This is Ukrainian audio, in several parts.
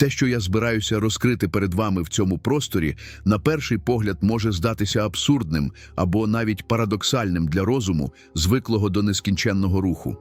Те, що я збираюся розкрити перед вами в цьому просторі, на перший погляд може здатися абсурдним або навіть парадоксальним для розуму, звиклого до нескінченного руху.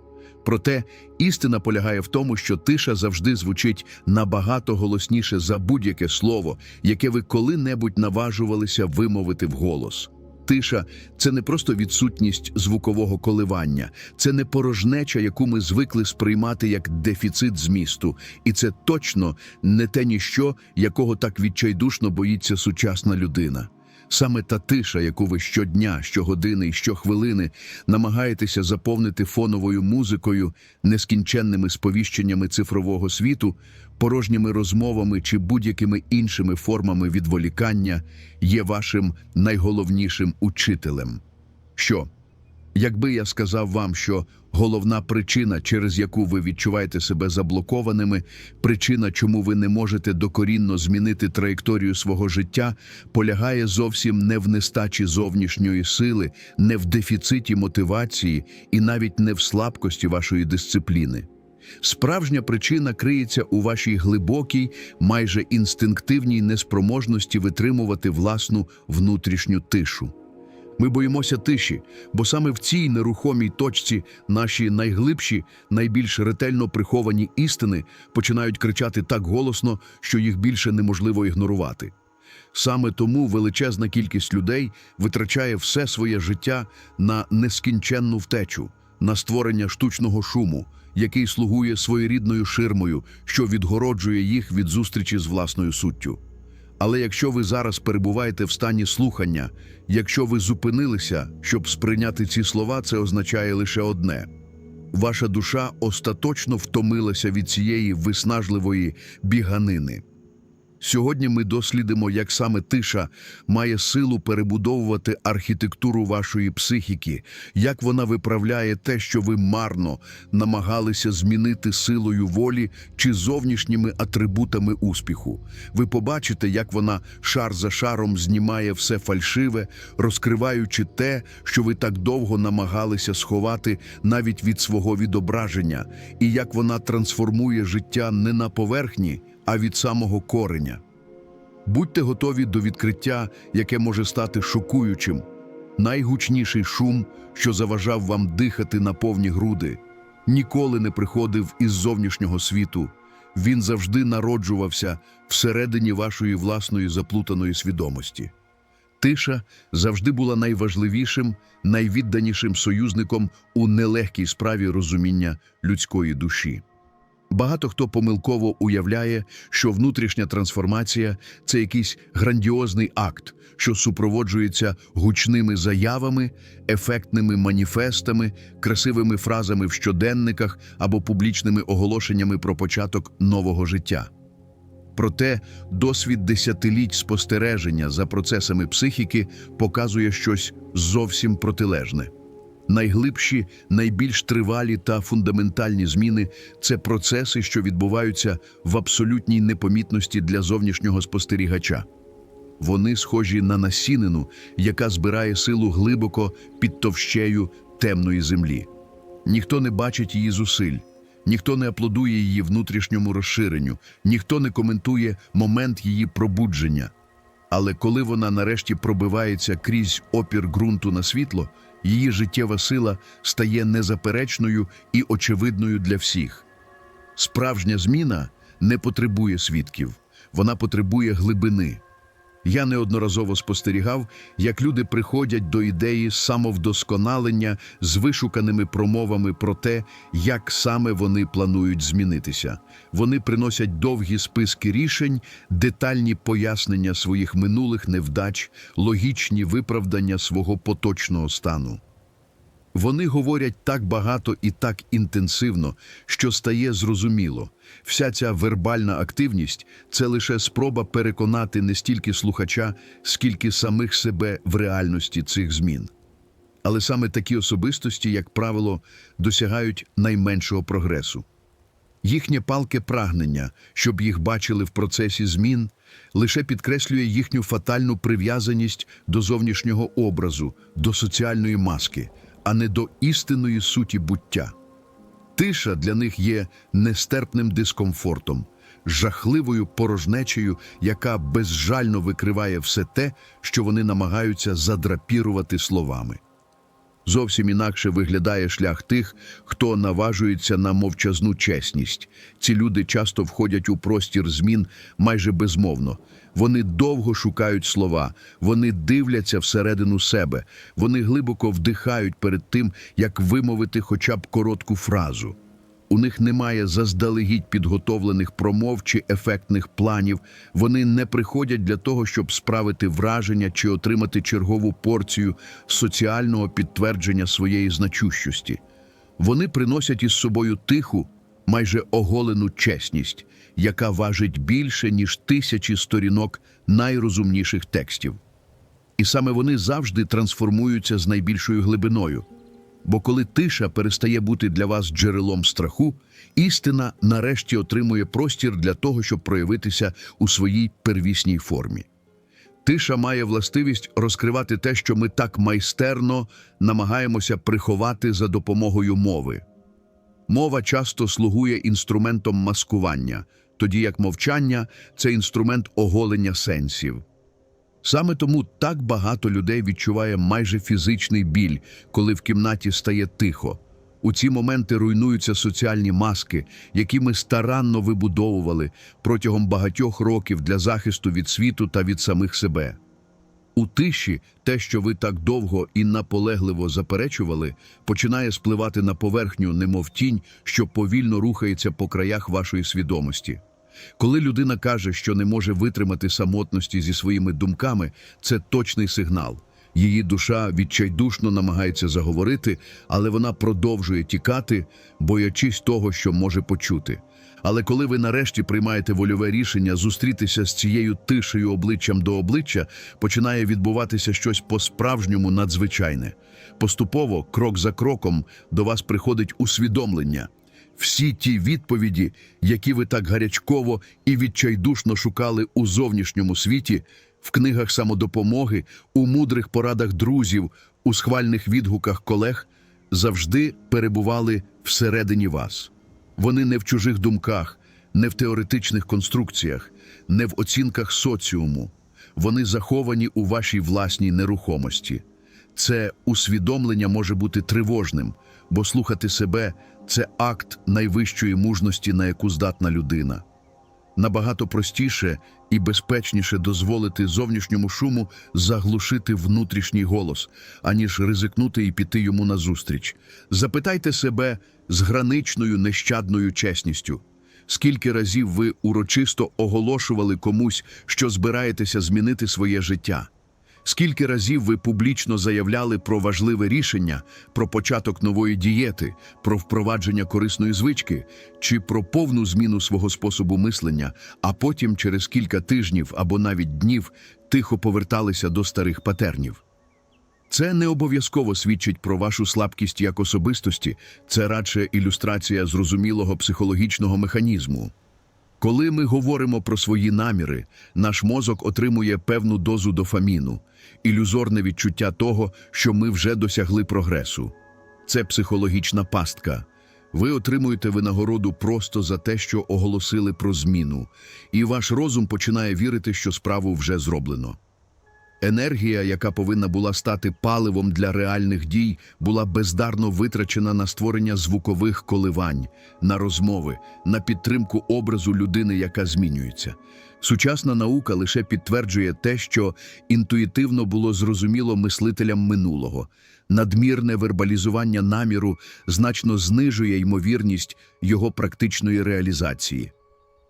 Проте істина полягає в тому, що тиша завжди звучить набагато голосніше за будь-яке слово, яке ви коли-небудь наважувалися вимовити вголос. Тиша це не просто відсутність звукового коливання, це не порожнеча, яку ми звикли сприймати як дефіцит змісту, і це точно не те ніщо, якого так відчайдушно боїться сучасна людина. Саме та тиша, яку ви щодня, щогодини і щохвилини намагаєтеся заповнити фоновою музикою, нескінченними сповіщеннями цифрового світу, порожніми розмовами чи будь-якими іншими формами відволікання, є вашим найголовнішим учителем. Що? Якби я сказав вам, що головна причина, через яку ви відчуваєте себе заблокованими, причина, чому ви не можете докорінно змінити траєкторію свого життя, полягає зовсім не в нестачі зовнішньої сили, не в дефіциті мотивації і навіть не в слабкості вашої дисципліни. Справжня причина криється у вашій глибокій, майже інстинктивній неспроможності витримувати власну внутрішню тишу. Ми боїмося тиші, бо саме в цій нерухомій точці наші найглибші, найбільш ретельно приховані істини починають кричати так голосно, що їх більше неможливо ігнорувати. Саме тому величезна кількість людей витрачає все своє життя на нескінченну втечу, на створення штучного шуму, який слугує своєрідною ширмою, що відгороджує їх від зустрічі з власною суттю. Але якщо ви зараз перебуваєте в стані слухання, якщо ви зупинилися, щоб сприйняти ці слова, це означає лише одне: ваша душа остаточно втомилася від цієї виснажливої біганини. Сьогодні ми дослідимо, як саме тиша має силу перебудовувати архітектуру вашої психіки, як вона виправляє те, що ви марно намагалися змінити силою волі чи зовнішніми атрибутами успіху. Ви побачите, як вона шар за шаром знімає все фальшиве, розкриваючи те, що ви так довго намагалися сховати навіть від свого відображення, і як вона трансформує життя не на поверхні а від самого кореня. Будьте готові до відкриття, яке може стати шокуючим. Найгучніший шум, що заважав вам дихати на повні груди, ніколи не приходив із зовнішнього світу. Він завжди народжувався всередині вашої власної заплутаної свідомості. Тиша завжди була найважливішим, найвідданішим союзником у нелегкій справі розуміння людської душі. Багато хто помилково уявляє, що внутрішня трансформація це якийсь грандіозний акт, що супроводжується гучними заявами, ефектними маніфестами, красивими фразами в щоденниках або публічними оголошеннями про початок нового життя. Проте досвід десятиліть спостереження за процесами психіки показує щось зовсім протилежне. Найглибші, найбільш тривалі та фундаментальні зміни це процеси, що відбуваються в абсолютній непомітності для зовнішнього спостерігача. Вони схожі на насінину, яка збирає силу глибоко під товщею темної землі. Ніхто не бачить її зусиль, ніхто не аплодує її внутрішньому розширенню, ніхто не коментує момент її пробудження. Але коли вона нарешті пробивається крізь опір ґрунту на світло, її життєва сила стає незаперечною і очевидною для всіх. Справжня зміна не потребує свідків, вона потребує глибини. Я неодноразово спостерігав, як люди приходять до ідеї самовдосконалення з вишуканими промовами про те, як саме вони планують змінитися. Вони приносять довгі списки рішень, детальні пояснення своїх минулих невдач, логічні виправдання свого поточного стану. Вони говорять так багато і так інтенсивно, що стає зрозуміло. Вся ця вербальна активність це лише спроба переконати не стільки слухача, скільки самих себе в реальності цих змін. Але саме такі особистості, як правило, досягають найменшого прогресу. Їхнє палке прагнення, щоб їх бачили в процесі змін, лише підкреслює їхню фатальну прив'язаність до зовнішнього образу, до соціальної маски, а не до істинної суті буття. Тиша для них є нестерпним дискомфортом, жахливою порожнечею, яка безжально викриває все те, що вони намагаються задрапірувати словами. Зовсім інакше виглядає шлях тих, хто наважується на мовчазну чесність. Ці люди часто входять у простір змін майже безмовно. Вони довго шукають слова, вони дивляться всередину себе, вони глибоко вдихають перед тим, як вимовити хоча б коротку фразу. У них немає заздалегідь підготовлених промов чи ефектних планів. Вони не приходять для того, щоб справити враження чи отримати чергову порцію соціального підтвердження своєї значущості. Вони приносять із собою тиху, майже оголену чесність, яка важить більше, ніж тисячі сторінок найрозумніших текстів. І саме вони завжди трансформуються з найбільшою глибиною. Бо коли тиша перестає бути для вас джерелом страху, істина нарешті отримує простір для того, щоб проявитися у своїй первісній формі. Тиша має властивість розкривати те, що ми так майстерно намагаємося приховати за допомогою мови. Мова часто слугує інструментом маскування, тоді як мовчання це інструмент оголення сенсів. Саме тому так багато людей відчуває майже фізичний біль, коли в кімнаті стає тихо. У ці моменти руйнуються соціальні маски, які ми старанно вибудовували протягом багатьох років для захисту від світу та від самих себе. У тиші те, що ви так довго і наполегливо заперечували, починає спливати на поверхню, немов тінь, що повільно рухається по краях вашої свідомості. Коли людина каже, що не може витримати самотності зі своїми думками, це точний сигнал. Її душа відчайдушно намагається заговорити, але вона продовжує тікати, боячись того, що може почути. Але коли ви нарешті приймаєте вольове рішення зустрітися з цією тишею обличчям до обличчя, починає відбуватися щось по-справжньому надзвичайне. Поступово, крок за кроком, до вас приходить усвідомлення. Всі ті відповіді, які ви так гарячково і відчайдушно шукали у зовнішньому світі, в книгах самодопомоги, у мудрих порадах друзів, у схвальних відгуках колег, завжди перебували всередині вас. Вони не в чужих думках, не в теоретичних конструкціях, не в оцінках соціуму. Вони заховані у вашій власній нерухомості. Це усвідомлення може бути тривожним, бо слухати себе це акт найвищої мужності, на яку здатна людина. Набагато простіше і безпечніше дозволити зовнішньому шуму заглушити внутрішній голос, аніж ризикнути і піти йому назустріч. Запитайте себе з граничною нещадною чесністю. Скільки разів ви урочисто оголошували комусь, що збираєтеся змінити своє життя? Скільки разів ви публічно заявляли про важливе рішення, про початок нової дієти, про впровадження корисної звички чи про повну зміну свого способу мислення, а потім через кілька тижнів або навіть днів тихо поверталися до старих патернів? Це не обов'язково свідчить про вашу слабкість як особистості, це радше ілюстрація зрозумілого психологічного механізму. Коли ми говоримо про свої наміри, наш мозок отримує певну дозу дофаміну, ілюзорне відчуття того, що ми вже досягли прогресу. Це психологічна пастка. Ви отримуєте винагороду просто за те, що оголосили про зміну, і ваш розум починає вірити, що справу вже зроблено. Енергія, яка повинна була стати паливом для реальних дій, була бездарно витрачена на створення звукових коливань, на розмови, на підтримку образу людини, яка змінюється. Сучасна наука лише підтверджує те, що інтуїтивно було зрозуміло мислителям минулого. Надмірне вербалізування наміру значно знижує ймовірність його практичної реалізації.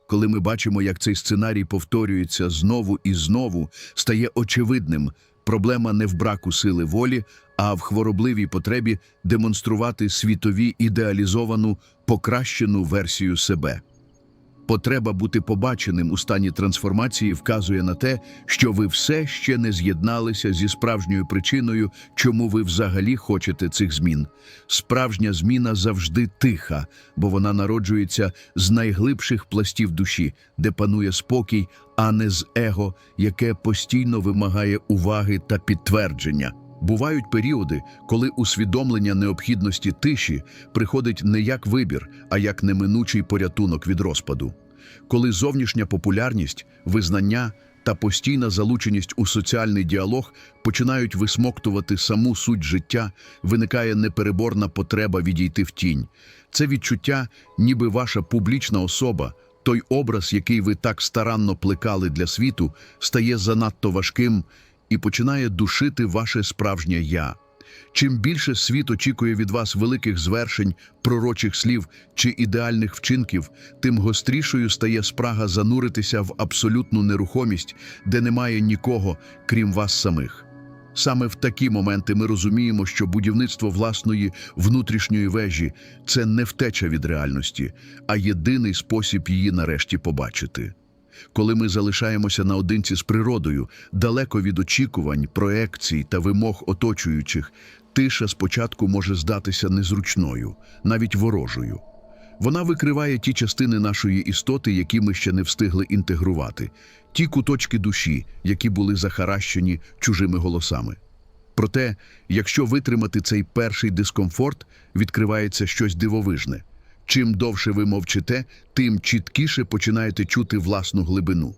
Коли ми бачимо, як цей сценарій повторюється знову і знову, стає очевидним, проблема не в браку сили волі, а в хворобливій потребі демонструвати світові ідеалізовану, покращену версію себе. Потреба бути побаченим у стані трансформації вказує на те, що ви все ще не з'єдналися зі справжньою причиною, чому ви взагалі хочете цих змін. Справжня зміна завжди тиха, бо вона народжується з найглибших пластів душі, де панує спокій, а не з его, яке постійно вимагає уваги та підтвердження. Бувають періоди, коли усвідомлення необхідності тиші приходить не як вибір, а як неминучий порятунок від розпаду. Коли зовнішня популярність, визнання та постійна залученість у соціальний діалог починають висмоктувати саму суть життя, виникає непереборна потреба відійти в тінь. Це відчуття, ніби ваша публічна особа, той образ, який ви так старанно плекали для світу, стає занадто важким і починає душити ваше справжнє я. Чим більше світ очікує від вас великих звершень, пророчих слів чи ідеальних вчинків, тим гострішою стає спрага зануритися в абсолютну нерухомість, де немає нікого, крім вас самих. Саме в такі моменти ми розуміємо, що будівництво власної внутрішньої вежі це не втеча від реальності, а єдиний спосіб її нарешті побачити. Коли ми залишаємося наодинці з природою, далеко від очікувань, проекцій та вимог оточуючих, тиша спочатку може здатися незручною, навіть ворожою. Вона викриває ті частини нашої істоти, які ми ще не встигли інтегрувати, ті куточки душі, які були захаращені чужими голосами. Проте, якщо витримати цей перший дискомфорт, відкривається щось дивовижне. Чим довше ви мовчите, тим чіткіше починаєте чути власну глибину.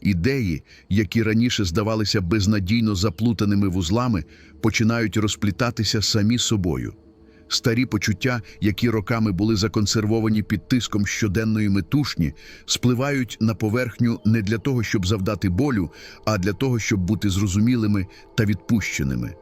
Ідеї, які раніше здавалися безнадійно заплутаними вузлами, починають розплітатися самі собою. Старі почуття, які роками були законсервовані під тиском щоденної метушні, спливають на поверхню не для того, щоб завдати болю, а для того, щоб бути зрозумілими та відпущеними.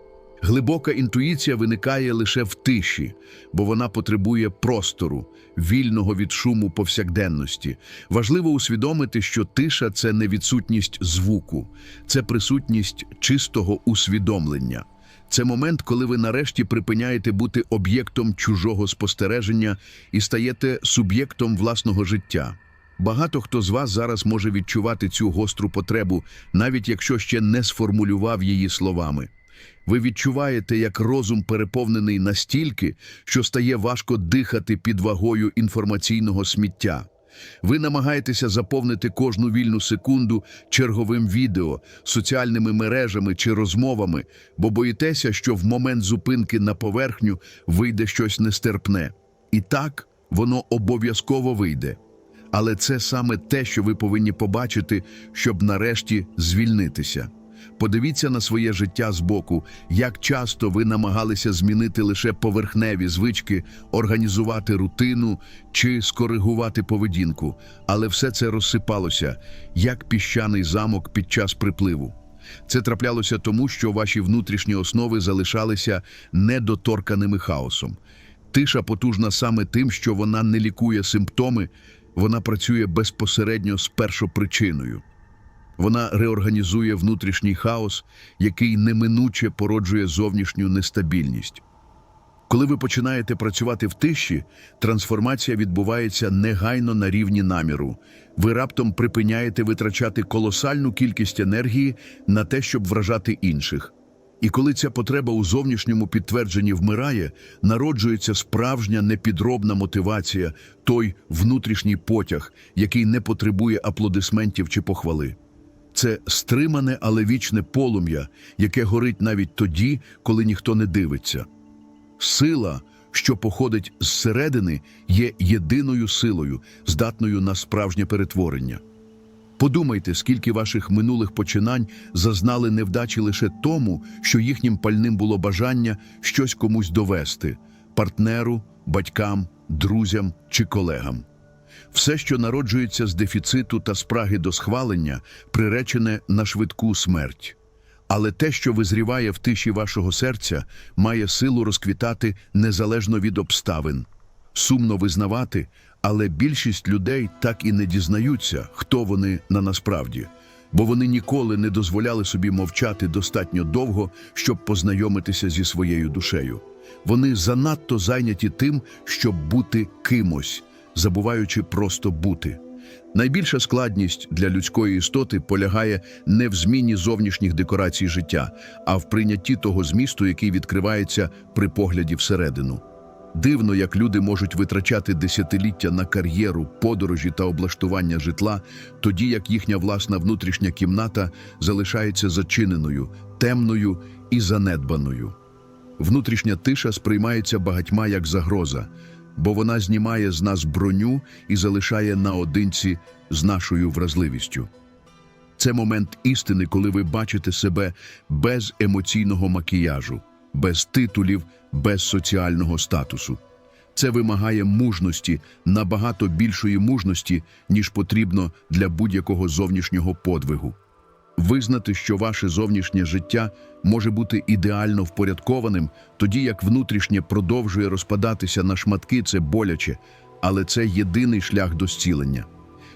Глибока інтуїція виникає лише в тиші, бо вона потребує простору, вільного від шуму повсякденності. Важливо усвідомити, що тиша це не відсутність звуку, це присутність чистого усвідомлення. Це момент, коли ви нарешті припиняєте бути об'єктом чужого спостереження і стаєте суб'єктом власного життя. Багато хто з вас зараз може відчувати цю гостру потребу, навіть якщо ще не сформулював її словами. Ви відчуваєте, як розум переповнений настільки, що стає важко дихати під вагою інформаційного сміття. Ви намагаєтеся заповнити кожну вільну секунду черговим відео, соціальними мережами чи розмовами, бо боїтеся, що в момент зупинки на поверхню вийде щось нестерпне. І так воно обов'язково вийде. Але це саме те, що ви повинні побачити, щоб нарешті звільнитися. Подивіться на своє життя збоку, як часто ви намагалися змінити лише поверхневі звички, організувати рутину чи скоригувати поведінку, але все це розсипалося, як піщаний замок під час припливу. Це траплялося тому, що ваші внутрішні основи залишалися недоторканими хаосом. Тиша потужна саме тим, що вона не лікує симптоми, вона працює безпосередньо з першопричиною. Вона реорганізує внутрішній хаос, який неминуче породжує зовнішню нестабільність. Коли ви починаєте працювати в тиші, трансформація відбувається негайно на рівні наміру. Ви раптом припиняєте витрачати колосальну кількість енергії на те, щоб вражати інших. І коли ця потреба у зовнішньому підтвердженні вмирає, народжується справжня непідробна мотивація, той внутрішній потяг, який не потребує аплодисментів чи похвали. Це стримане, але вічне полум'я, яке горить навіть тоді, коли ніхто не дивиться. Сила, що походить зсередини, є єдиною силою, здатною на справжнє перетворення. Подумайте, скільки ваших минулих починань зазнали невдачі лише тому, що їхнім пальним було бажання щось комусь довести партнеру, батькам, друзям чи колегам. Все, що народжується з дефіциту та спраги до схвалення, приречене на швидку смерть. Але те, що визріває в тиші вашого серця, має силу розквітати незалежно від обставин. Сумно визнавати, але більшість людей так і не дізнаються, хто вони на насправді, бо вони ніколи не дозволяли собі мовчати достатньо довго, щоб познайомитися зі своєю душею. Вони занадто зайняті тим, щоб бути кимось, забуваючи просто бути. Найбільша складність для людської істоти полягає не в зміні зовнішніх декорацій життя, а в прийнятті того змісту, який відкривається при погляді всередину. Дивно, як люди можуть витрачати десятиліття на кар'єру, подорожі та облаштування житла, тоді як їхня власна внутрішня кімната залишається зачиненою, темною і занедбаною. Внутрішня тиша сприймається багатьма як загроза. Бо вона знімає з нас броню і залишає наодинці з нашою вразливістю. Це момент істини, коли ви бачите себе без емоційного макіяжу, без титулів, без соціального статусу. Це вимагає мужності, набагато більшої мужності, ніж потрібно для будь-якого зовнішнього подвигу. Визнати, що ваше зовнішнє життя може бути ідеально впорядкованим, тоді як внутрішнє продовжує розпадатися на шматки, це боляче, але це єдиний шлях до зцілення.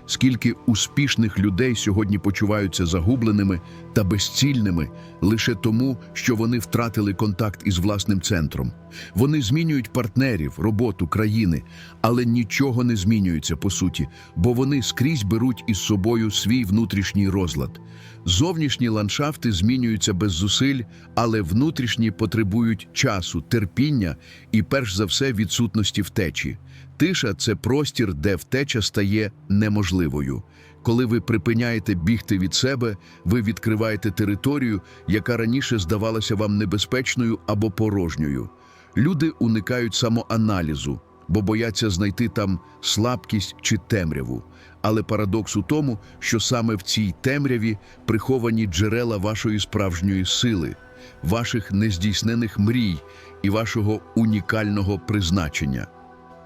Скільки успішних людей сьогодні почуваються загубленими та безцільними лише тому, що вони втратили контакт із власним центром. Вони змінюють партнерів, роботу, країни, але нічого не змінюється по суті, бо вони скрізь беруть із собою свій внутрішній розлад. Зовнішні ландшафти змінюються без зусиль, але внутрішні потребують часу, терпіння і, перш за все, відсутності втечі. Тиша це простір, де втеча стає неможливою. Коли ви припиняєте бігти від себе, ви відкриваєте територію, яка раніше здавалася вам небезпечною або порожньою. Люди уникають самоаналізу, бо бояться знайти там слабкість чи темряву. Але парадокс у тому, що саме в цій темряві приховані джерела вашої справжньої сили, ваших нездійснених мрій і вашого унікального призначення.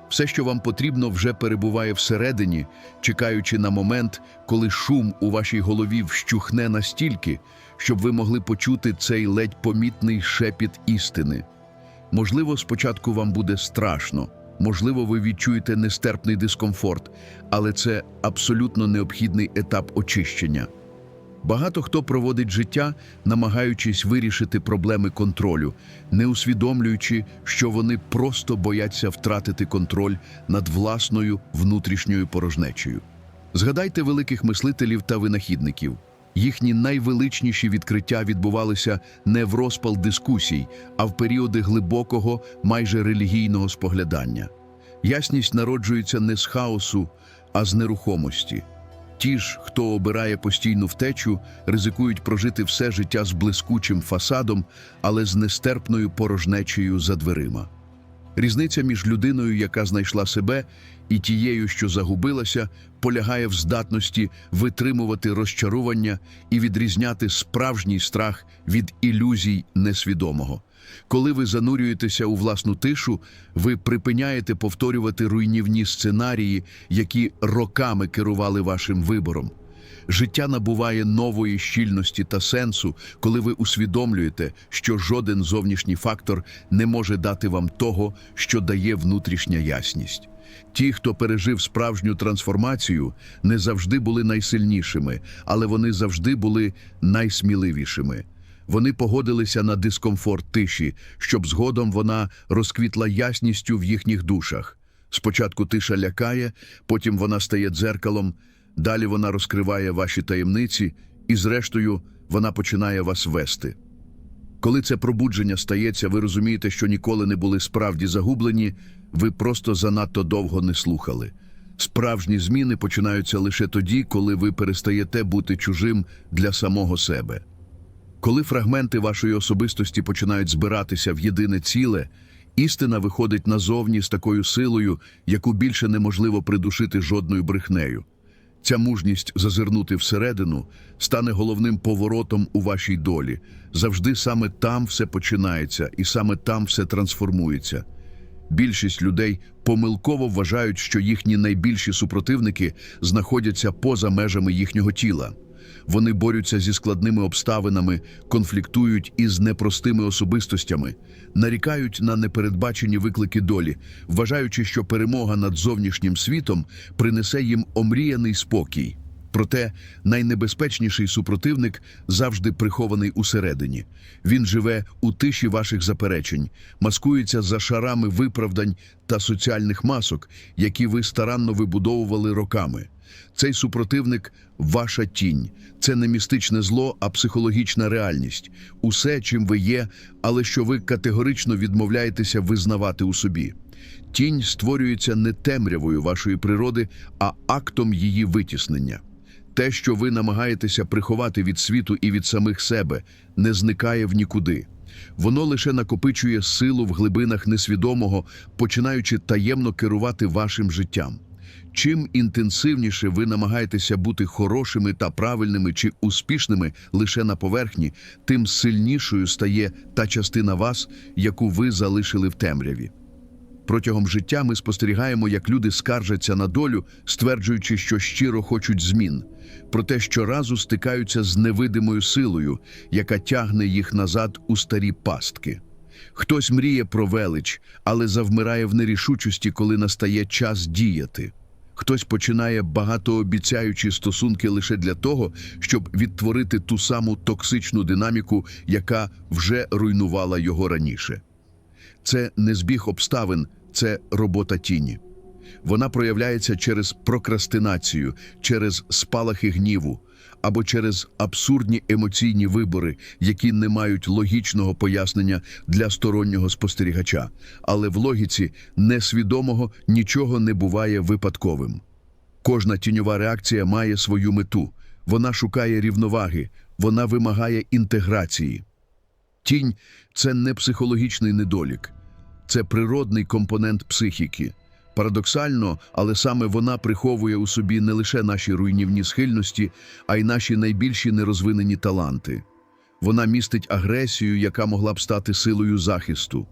Все, що вам потрібно, вже перебуває всередині, чекаючи на момент, коли шум у вашій голові вщухне настільки, щоб ви могли почути цей ледь помітний шепіт істини. Можливо, спочатку вам буде страшно, можливо, ви відчуєте нестерпний дискомфорт, але це абсолютно необхідний етап очищення. Багато хто проводить життя, намагаючись вирішити проблеми контролю, не усвідомлюючи, що вони просто бояться втратити контроль над власною внутрішньою порожнечею. Згадайте великих мислителів та винахідників. Їхні найвеличніші відкриття відбувалися не в розпал дискусій, а в періоди глибокого, майже релігійного споглядання. Ясність народжується не з хаосу, а з нерухомості. Ті ж, хто обирає постійну втечу, ризикують прожити все життя з блискучим фасадом, але з нестерпною порожнечею за дверима. Різниця між людиною, яка знайшла себе, і тією, що загубилася, полягає в здатності витримувати розчарування і відрізняти справжній страх від ілюзій несвідомого. Коли ви занурюєтеся у власну тишу, ви припиняєте повторювати руйнівні сценарії, які роками керували вашим вибором. Життя набуває нової щільності та сенсу, коли ви усвідомлюєте, що жоден зовнішній фактор не може дати вам того, що дає внутрішня ясність. Ті, хто пережив справжню трансформацію, не завжди були найсильнішими, але вони завжди були найсміливішими. Вони погодилися на дискомфорт тиші, щоб згодом вона розквітла ясністю в їхніх душах. Спочатку тиша лякає, потім вона стає дзеркалом, далі вона розкриває ваші таємниці, і, зрештою, вона починає вас вести. Коли це пробудження стається, ви розумієте, що ніколи не були справді загублені, ви просто занадто довго не слухали. Справжні зміни починаються лише тоді, коли ви перестаєте бути чужим для самого себе. Коли фрагменти вашої особистості починають збиратися в єдине ціле, істина виходить назовні з такою силою, яку більше неможливо придушити жодною брехнею. Ця мужність зазирнути всередину стане головним поворотом у вашій долі. Завжди саме там все починається і саме там все трансформується. Більшість людей помилково вважають, що їхні найбільші супротивники знаходяться поза межами їхнього тіла. Вони борються зі складними обставинами, конфліктують із непростими особистостями, нарікають на непередбачені виклики долі, вважаючи, що перемога над зовнішнім світом принесе їм омріяний спокій. Проте найнебезпечніший супротивник завжди прихований усередині. Він живе у тиші ваших заперечень, маскується за шарами виправдань та соціальних масок, які ви старанно вибудовували роками. Цей супротивник ваша тінь. Це не містичне зло, а психологічна реальність. Усе, чим ви є, але що ви категорично відмовляєтеся визнавати у собі. Тінь створюється не темрявою вашої природи, а актом її витіснення. Те, що ви намагаєтеся приховати від світу і від самих себе, не зникає в нікуди. Воно лише накопичує силу в глибинах несвідомого, починаючи таємно керувати вашим життям. Чим інтенсивніше ви намагаєтеся бути хорошими та правильними чи успішними лише на поверхні, тим сильнішою стає та частина вас, яку ви залишили в темряві. Протягом життя ми спостерігаємо, як люди скаржаться на долю, стверджуючи, що щиро хочуть змін, проте щоразу стикаються з невидимою силою, яка тягне їх назад у старі пастки. Хтось мріє про велич, але завмирає в нерішучості, коли настає час діяти. Хтось починає багатообіцяючі стосунки лише для того, щоб відтворити ту саму токсичну динаміку, яка вже руйнувала його раніше. Це не збіг обставин, це робота тіні. Вона проявляється через прокрастинацію, через спалахи гніву або через абсурдні емоційні вибори, які не мають логічного пояснення для стороннього спостерігача. Але в логіці несвідомого нічого не буває випадковим. Кожна тіньова реакція має свою мету. Вона шукає рівноваги, вона вимагає інтеграції. Тінь це не психологічний недолік, це природний компонент психіки. Парадоксально, але саме вона приховує у собі не лише наші руйнівні схильності, а й наші найбільші нерозвинені таланти. Вона містить агресію, яка могла б стати силою захисту,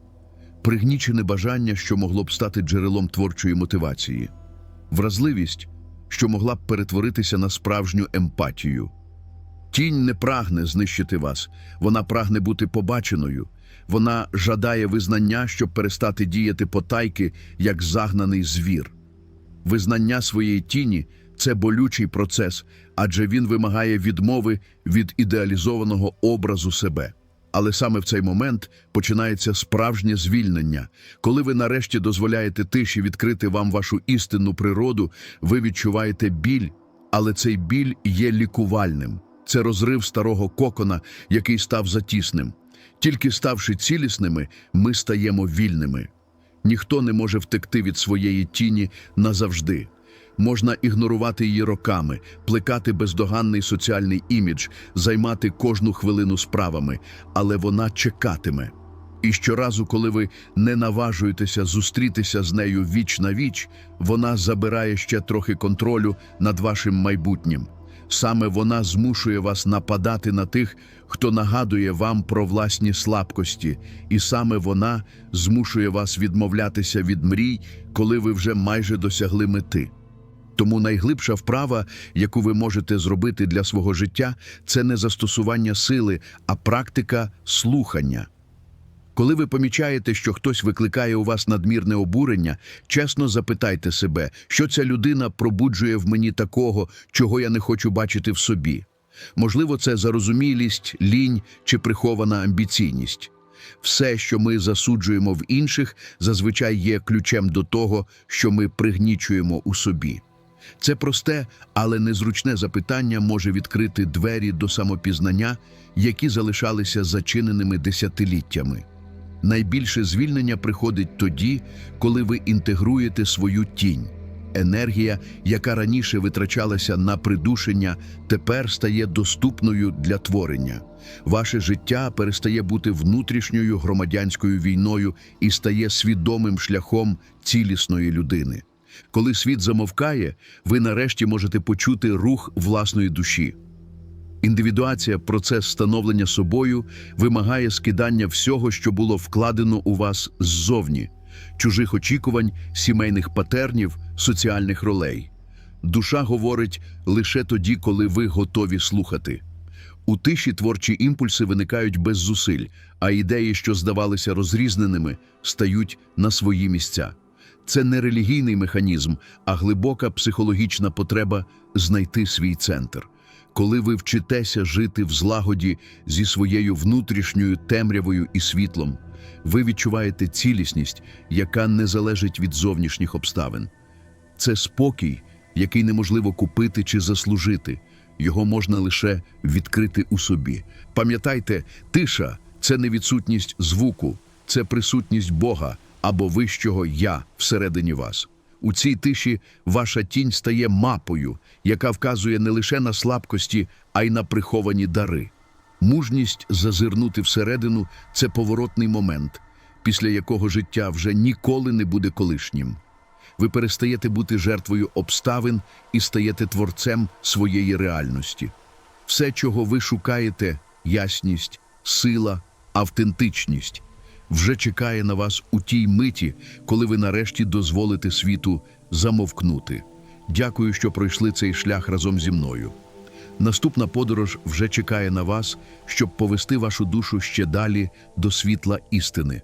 пригнічене бажання, що могло б стати джерелом творчої мотивації, вразливість, що могла б перетворитися на справжню емпатію. Тінь не прагне знищити вас, вона прагне бути побаченою. Вона жадає визнання, щоб перестати діяти потайки, як загнаний звір. Визнання своєї тіні це болючий процес, адже він вимагає відмови від ідеалізованого образу себе. Але саме в цей момент починається справжнє звільнення. Коли ви нарешті дозволяєте тиші відкрити вам вашу істинну природу, ви відчуваєте біль, але цей біль є лікувальним. Це розрив старого кокона, який став затісним. Тільки ставши цілісними, ми стаємо вільними. Ніхто не може втекти від своєї тіні назавжди. Можна ігнорувати її роками, плекати бездоганний соціальний імідж, займати кожну хвилину справами, але вона чекатиме. І щоразу, коли ви не наважуєтеся зустрітися з нею віч на віч, вона забирає ще трохи контролю над вашим майбутнім. Саме вона змушує вас нападати на тих, хто нагадує вам про власні слабкості, і саме вона змушує вас відмовлятися від мрій, коли ви вже майже досягли мети. Тому найглибша вправа, яку ви можете зробити для свого життя, це не застосування сили, а практика слухання. Коли ви помічаєте, що хтось викликає у вас надмірне обурення, чесно запитайте себе, що ця людина пробуджує в мені такого, чого я не хочу бачити в собі. Можливо, це зарозумілість, лінь чи прихована амбіційність. Все, що ми засуджуємо в інших, зазвичай є ключем до того, що ми пригнічуємо у собі. Це просте, але незручне запитання може відкрити двері до самопізнання, які залишалися зачиненими десятиліттями. Найбільше звільнення приходить тоді, коли ви інтегруєте свою тінь. Енергія, яка раніше витрачалася на придушення, тепер стає доступною для творення. Ваше життя перестає бути внутрішньою громадянською війною і стає свідомим шляхом цілісної людини. Коли світ замовкає, ви нарешті можете почути рух власної душі. Індивідуація, процес становлення собою, вимагає скидання всього, що було вкладено у вас ззовні, чужих очікувань, сімейних патернів, соціальних ролей. Душа говорить лише тоді, коли ви готові слухати. У тиші творчі імпульси виникають без зусиль, а ідеї, що здавалися розрізненими, стають на свої місця. Це не релігійний механізм, а глибока психологічна потреба знайти свій центр. Коли ви вчитеся жити в злагоді зі своєю внутрішньою темрявою і світлом, ви відчуваєте цілісність, яка не залежить від зовнішніх обставин. Це спокій, який неможливо купити чи заслужити. Його можна лише відкрити у собі. Пам'ятайте, тиша це не відсутність звуку, це присутність Бога або вищого Я всередині вас. У цій тиші ваша тінь стає мапою, яка вказує не лише на слабкості, а й на приховані дари. Мужність зазирнути всередину це поворотний момент, після якого життя вже ніколи не буде колишнім. Ви перестаєте бути жертвою обставин і стаєте творцем своєї реальності. Все, чого ви шукаєте ясність, сила, автентичність вже чекає на вас у тій миті, коли ви нарешті дозволите світу замовкнути. Дякую, що пройшли цей шлях разом зі мною. Наступна подорож вже чекає на вас, щоб повести вашу душу ще далі до світла істини.